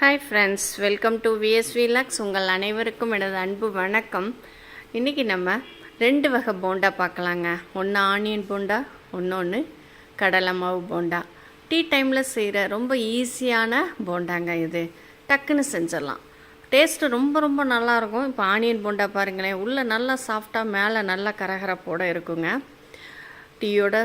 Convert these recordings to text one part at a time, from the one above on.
Hi friends welcome to VSV Lux உங்கள் அனைவருக்கும் எனது அன்பு வணக்கம். இன்றைக்கி நம்ம ரெண்டு வகை போண்டா பார்க்கலாங்க. ஒன்று ஆனியன் போண்டா ஒன்று கடலை மாவு போண்டா. டீ டைமில் செய்கிற ரொம்ப ஈஸியான போண்டாங்க இது. டக்குன்னு செஞ்சிடலாம். டேஸ்ட்டு ரொம்ப ரொம்ப நல்லாயிருக்கும் இப்போ ஆனியன் போண்டா பாருங்களேன் உள்ளே நல்லா சாஃப்டாக மேலே நல்லா கரகரப்போடு இருக்குங்க. டீயோட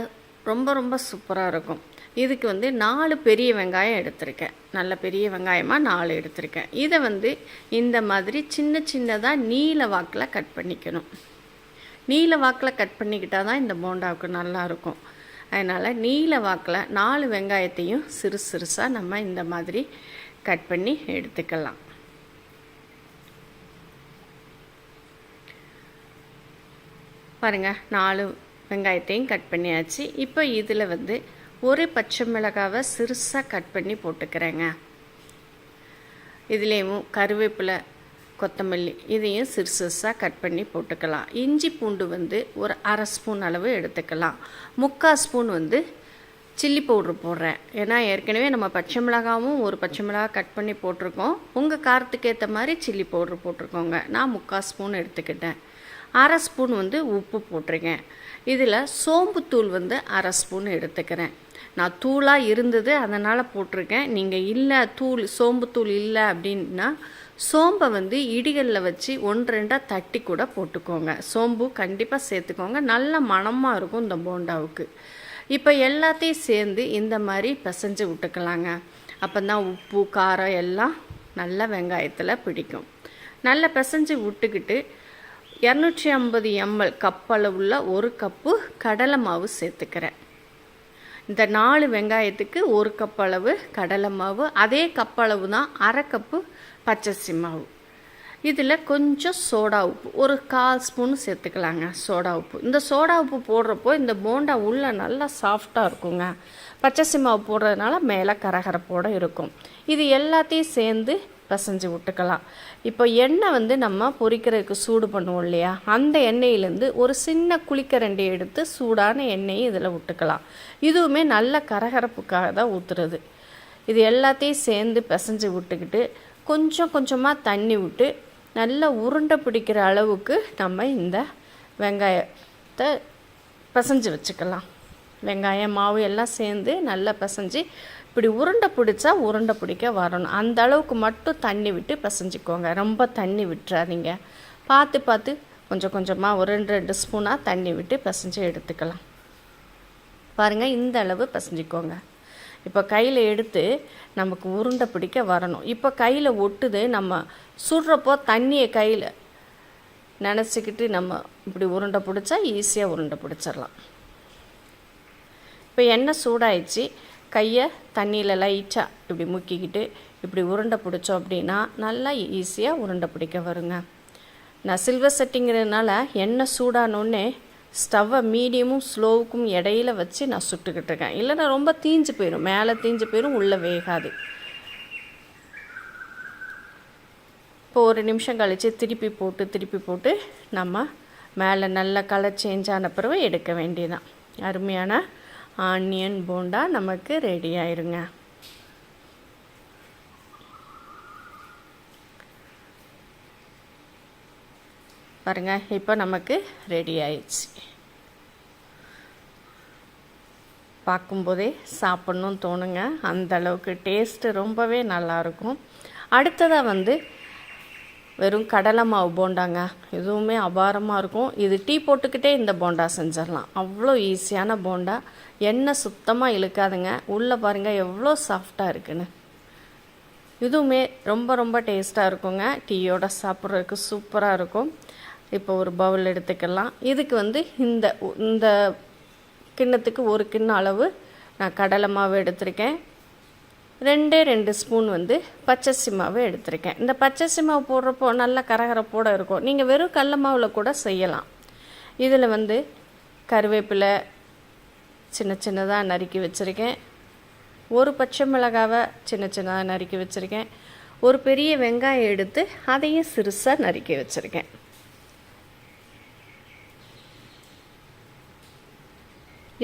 ரொம்ப ரொம்ப சூப்பராக இருக்கும். இதுக்கு வந்து நாலு பெரிய வெங்காயம் எடுத்திருக்கேன். நல்ல பெரிய வெங்காயமாக நாலு எடுத்திருக்கேன். இதை வந்து இந்த மாதிரி சின்ன சின்னதாக நீல வாக்கில் கட் பண்ணிக்கணும். நீல வாக்கில் கட் பண்ணிக்கிட்டால் தான் இந்த போண்டாவுக்கு நல்லாயிருக்கும் அதனால் நீல வாக்கில் நாலு வெங்காயத்தையும் சிறு சிறுசாக நம்ம இந்த மாதிரி கட் பண்ணி எடுத்துக்கலாம். பாருங்கள் நாலு வெங்காயத்தையும் கட் பண்ணியாச்சு. இப்போ இதில் வந்து ஒரு பச்சை மிளகாவை சிறுசாக கட் பண்ணி போட்டுக்கிறேங்க. இதுலேயும் கருவேப்பிலை கொத்தமல்லி இதையும் சிறு சிறுசாக கட் பண்ணி போட்டுக்கலாம். இஞ்சி பூண்டு வந்து ஒரு அரை ஸ்பூன் அளவு எடுத்துக்கலாம். முக்கால் ஸ்பூன் வந்து சில்லி பவுட்ரு போடுறேன். ஏன்னா ஏற்கனவே நம்ம பச்சை மிளகாவும் ஒரு பச்சை மிளகா கட் பண்ணி போட்டிருக்கோம். உங்கள் காரத்துக்கு ஏற்ற மாதிரி சில்லி பவுட்ரு போட்டிருக்கோங்க. நான் முக்கால் ஸ்பூன் எடுத்துக்கிட்டேன். அரை ஸ்பூன் வந்து உப்பு போட்டிருக்கேன். இதில் சோம்புத்தூள் வந்து அரை ஸ்பூன் எடுத்துக்கிறேன். நான் தூளாக இருந்தது அதனால் போட்டிருக்கேன். நீங்கள் இல்லை தூள் சோம்புத்தூள் இல்லை அப்படின்னா சோம்பை வந்து இடிகளில் வச்சு ஒன்று ரெண்டாக தட்டி கூட போட்டுக்கோங்க. சோம்பு கண்டிப்பாக சேர்த்துக்கோங்க. நல்ல மணமாக இருக்கும் இந்த போண்டாவுக்கு. இப்போ எல்லாத்தையும் சேர்ந்து இந்த மாதிரி பிசைஞ்சு விட்டுக்கலாங்க. அப்போ தான் உப்பு காரம் எல்லாம் நல்ல வெங்காயத்தில் பிடிக்கும். நல்லா பிசைஞ்சு விட்டுக்கிட்டு இரநூற்றி ஐம்பது எம்எல் கப்பளவுள்ள ஒரு கப்பு கடலை மாவு சேர்த்துக்கிறேன். இந்த நாலு வெங்காயத்துக்கு ஒரு கப் அளவு கடலை மாவு அதே கப் அளவு தான் அரை கப்பு பச்சரிசி மாவு. இதில் கொஞ்சம் சோடா உப்பு ஒரு கால் ஸ்பூன் சேர்த்துக்கலாங்க சோடா உப்பு. இந்த சோடா உப்பு போடுறப்போ இந்த போண்டா உள்ளே நல்லா சாஃப்டாக இருக்குங்க. பச்சரிசி மாவு போடுறதுனால மேலே கரகரப்போடு இருக்கும். இது எல்லாத்தையும் சேர்ந்து பிசைஞ்சு விட்டுக்கலாம். இப்போ எண்ணெய் வந்து நம்ம பொரிக்கிறதுக்கு சூடு பண்ணுவோம் இல்லையா? அந்த எண்ணெயிலேருந்து ஒரு சின்ன குளிக்கரண்டி எடுத்து சூடான எண்ணெயை இதில் விட்டுக்கலாம். இதுவுமே நல்ல கரகரப்புக்காக தான் ஊற்றுறது இது எல்லாத்தையும் சேர்ந்து பிசைஞ்சு விட்டுக்கிட்டு கொஞ்சம் கொஞ்சமாக தண்ணி விட்டு நல்லா உருண்டை பிடிக்கிற அளவுக்கு நம்ம இந்த வெங்காயத்தை பிசைஞ்சு வச்சுக்கலாம். வெங்காயம் மாவு எல்லாம் சேர்ந்து நல்லா பிசைஞ்சு இப்படி உருண்டை பிடிச்சா உருண்டை பிடிக்க வரணும். அந்த அளவுக்கு மட்டும் தண்ணி விட்டு பிசைஞ்சிக்கோங்க. ரொம்ப தண்ணி விட்டுறாதீங்க. பார்த்து பார்த்து கொஞ்சம் கொஞ்சமாக ஒரு ரெண்டு ரெண்டு ஸ்பூனாக தண்ணி விட்டு பிசைஞ்சு எடுத்துக்கலாம். பாருங்கள் இந்த அளவு பிசைஞ்சிக்கோங்க. இப்போ கையில் எடுத்து நமக்கு உருண்டை பிடிக்க வரணும். இப்போ கையில் ஒட்டுது நம்ம சுடுறப்போ தண்ணியை கையில் நினச்சிக்கிட்டு நம்ம இப்படி உருண்டை பிடிச்சா ஈஸியாக உருண்டை பிடிச்சிடலாம். இப்போ எண்ணெய் சூடாயிடுச்சு. கையை தண்ணியில் லைட்டாக இப்படி முக்கிக்கிட்டு இப்படி உருண்டை பிடிச்சோம் அப்படின்னா நல்லா ஈஸியாக உருண்டை பிடிக்க வருங்க. நான் சில்வர் செட்டிங்கிறதுனால எண்ணெய் சூடானோடனே ஸ்டவ்வை மீடியமும் ஸ்லோவுக்கும் இடையில வச்சு நான் சுட்டுக்கிட்டு இருக்கேன். இல்லைன்னா ரொம்ப தீஞ்சு போயிடும் மேலே தீஞ்சு போயிடும் உள்ளே வேகாது. இப்போ ஒரு நிமிஷம் கழித்து திருப்பி போட்டு திருப்பி போட்டு நம்ம மேலே நல்ல கலர் சேஞ்ச் ஆன பிறகு எடுக்க வேண்டியதான் அருமையான ஆனியன் போண்டா நமக்கு ரெடி ஆயிருங்க. பாருங்க இப்போ நமக்கு ரெடி ஆயிடுச்சு. பார்க்கும்போதே சாப்பிட்ணும் தோணுங்க. அந்த அளவுக்கு டேஸ்ட்டு ரொம்பவே நல்லாயிருக்கும் அடுத்ததாக வந்து வெறும் கடலை மாவு போண்டாங்க. இதுவுமே அபாரமாக இருக்கும். இது டீ போட்டுக்கிட்டே இந்த போண்டா செஞ்சிடலாம். அவ்வளோ ஈஸியான போண்டா. எண்ணெய் சுத்தமாக இழுக்காதுங்க. உள்ளே பாருங்கள் எவ்வளோ சாஃப்டாக இருக்குன்னு. இதுவுமே ரொம்ப ரொம்ப டேஸ்ட்டாக இருக்குங்க. டீயோட சாப்பிட்றதுக்கு சூப்பராக இருக்கும். இப்போ ஒரு பவுல் எடுத்துக்கலாம். இதுக்கு வந்து இந்த இந்த கிண்ணத்துக்கு ஒரு கிண்ண அளவு நான் கடலை மாவு எடுத்திருக்கேன். ரெண்டே ரெண்டு ஸ்பூன் வந்து பச்சரிசி மாவு எடுத்திருக்கேன். இந்த பச்சரிசி மாவு போடுறப்போ நல்ல கரகரப்போடு இருக்கும். நீங்கள் வெறும் கடல மாவில் கூட செய்யலாம். இதில் வந்து கருவேப்பிலை சின்ன சின்னதாக நறுக்கி வச்சுருக்கேன். ஒரு பச்சை மிளகாவை சின்ன சின்னதாக நறுக்கி வச்சுருக்கேன். ஒரு பெரிய வெங்காயம் எடுத்து அதையும் சிறுசாக நறுக்கி வச்சுருக்கேன்.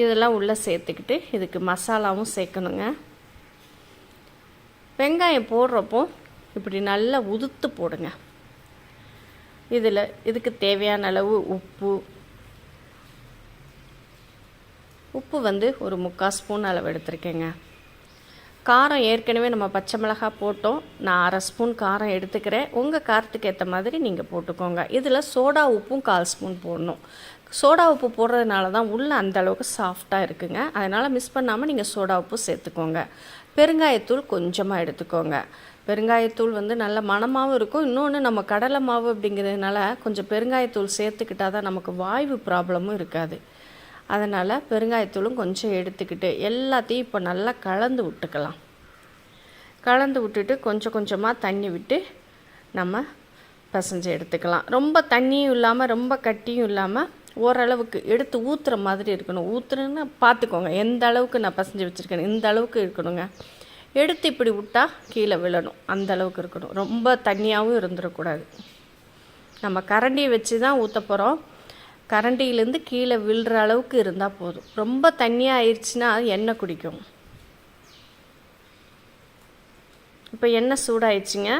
இதெல்லாம் உள்ளே சேர்த்துக்கிட்டு இதுக்கு மசாலாவும் சேர்க்கணுங்க. வெங்காயம் போடுறப்போ இப்படி நல்லா உதுத்து போடுங்க. இதில் இதுக்கு தேவையான அளவு உப்பு. உப்பு வந்து ஒரு முக்கால் ஸ்பூன் அளவு எடுத்திருக்கேங்க. காரம் ஏற்கனவே நம்ம பச்சை மிளகாய் போட்டோம். நான் அரை ஸ்பூன் காரம் எடுத்துக்கிறேன். உங்கள் காரத்துக்கு ஏற்ற மாதிரி நீங்கள் போட்டுக்கோங்க. இதில் சோடா உப்பும் கால் ஸ்பூன் போடணும். சோடா உப்பு போடுறதுனால தான் உள்ளே அந்த அளவுக்கு சாஃப்டாக இருக்குங்க. அதனால் மிஸ் பண்ணாமல் நீங்கள் சோடா உப்பு சேர்த்துக்கோங்க. பெருங்காயத்தூள் கொஞ்சமாக எடுத்துக்கோங்க. பெருங்காயத்தூள் வந்து நல்ல மணமாகவும் இருக்கும். இன்னொன்று நம்ம கடலை மாவு அப்படிங்கிறதுனால கொஞ்சம் பெருங்காயத்தூள் சேர்த்துக்கிட்டால் தான் நமக்கு வாய்வு ப்ராப்ளமும் இருக்காது. அதனால் பெருங்காயத்தூளும் கொஞ்சம் எடுத்துக்கிட்டு எல்லாத்தையும் இப்போ நல்லா கலந்து விட்டுக்கலாம். கலந்து விட்டுட்டு கொஞ்சம் கொஞ்சமாக தண்ணி விட்டு நம்ம பிசைஞ்சு எடுத்துக்கலாம். ரொம்ப தண்ணியும் இல்லாமல் ரொம்ப கட்டியும் இல்லாமல் ஓரளவுக்கு எடுத்து ஊற்றுற மாதிரி இருக்கணும். ஊற்றுறேன்னு பார்த்துக்கோங்க எந்த அளவுக்கு நான் பசஞ்சு வச்சுருக்கேன் இந்த அளவுக்கு இருக்கணுங்க. எடுத்து இப்படி விட்டால் கீழே விழணும். அந்த அளவுக்கு இருக்கணும். ரொம்ப தண்ணியாகவும் இருந்துடக்கூடாது நம்ம கரண்டியை வச்சு தான் ஊற்ற போகிறோம் கரண்டியிலேருந்து கீழே விழுற அளவுக்கு இருந்தால் போதும். ரொம்ப தண்ணியாக ஆயிடுச்சுன்னா எண்ணெய் குடிக்கும். இப்போ எண்ணெய் சூடாயிடுச்சுங்க.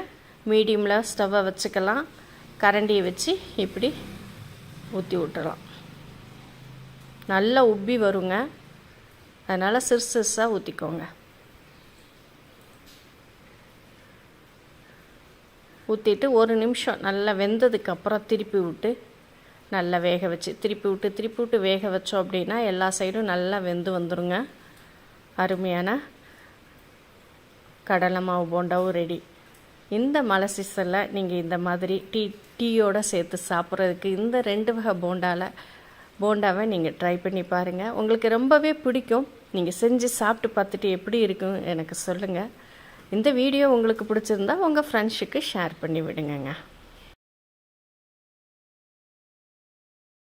மீடியமில் ஸ்டவ்வை வச்சுக்கலாம். கரண்டியை வச்சு இப்படி ஊற்றி விட்டுறலாம். நல்லா உப்பி வருங்க. அதனால் சிறு சிறுசாக ஊற்றிக்கோங்க ஊற்றிட்டு ஒரு நிமிஷம் நல்லா வெந்ததுக்கு அப்புறம் திருப்பி விட்டு நல்லா வேக வச்சு திருப்பி விட்டு திருப்பி விட்டு வேக வச்சோம் அப்படின்னா எல்லா சைடும் நல்லா வெந்து வந்துருங்க. அருமையான கடலை மாவு போண்டாவும் ரெடி இந்த மலை சீசனில் நீங்கள் இந்த மாதிரி டீ டீயோடு சேர்த்து சாப்பிட்றதுக்கு இந்த ரெண்டு வகை போண்டாவில் போண்டாவை நீங்கள் ட்ரை பண்ணி பாருங்கள் உங்களுக்கு ரொம்பவே பிடிக்கும். நீங்கள் செஞ்சு சாப்பிட்டு பார்த்துட்டு எப்படி இருக்கும் எனக்கு சொல்லுங்கள் இந்த வீடியோ உங்களுக்கு பிடிச்சிருந்தா உங்கள் ஃப்ரெண்ட்ஸுக்கு ஷேர் பண்ணி விடுங்கங்க.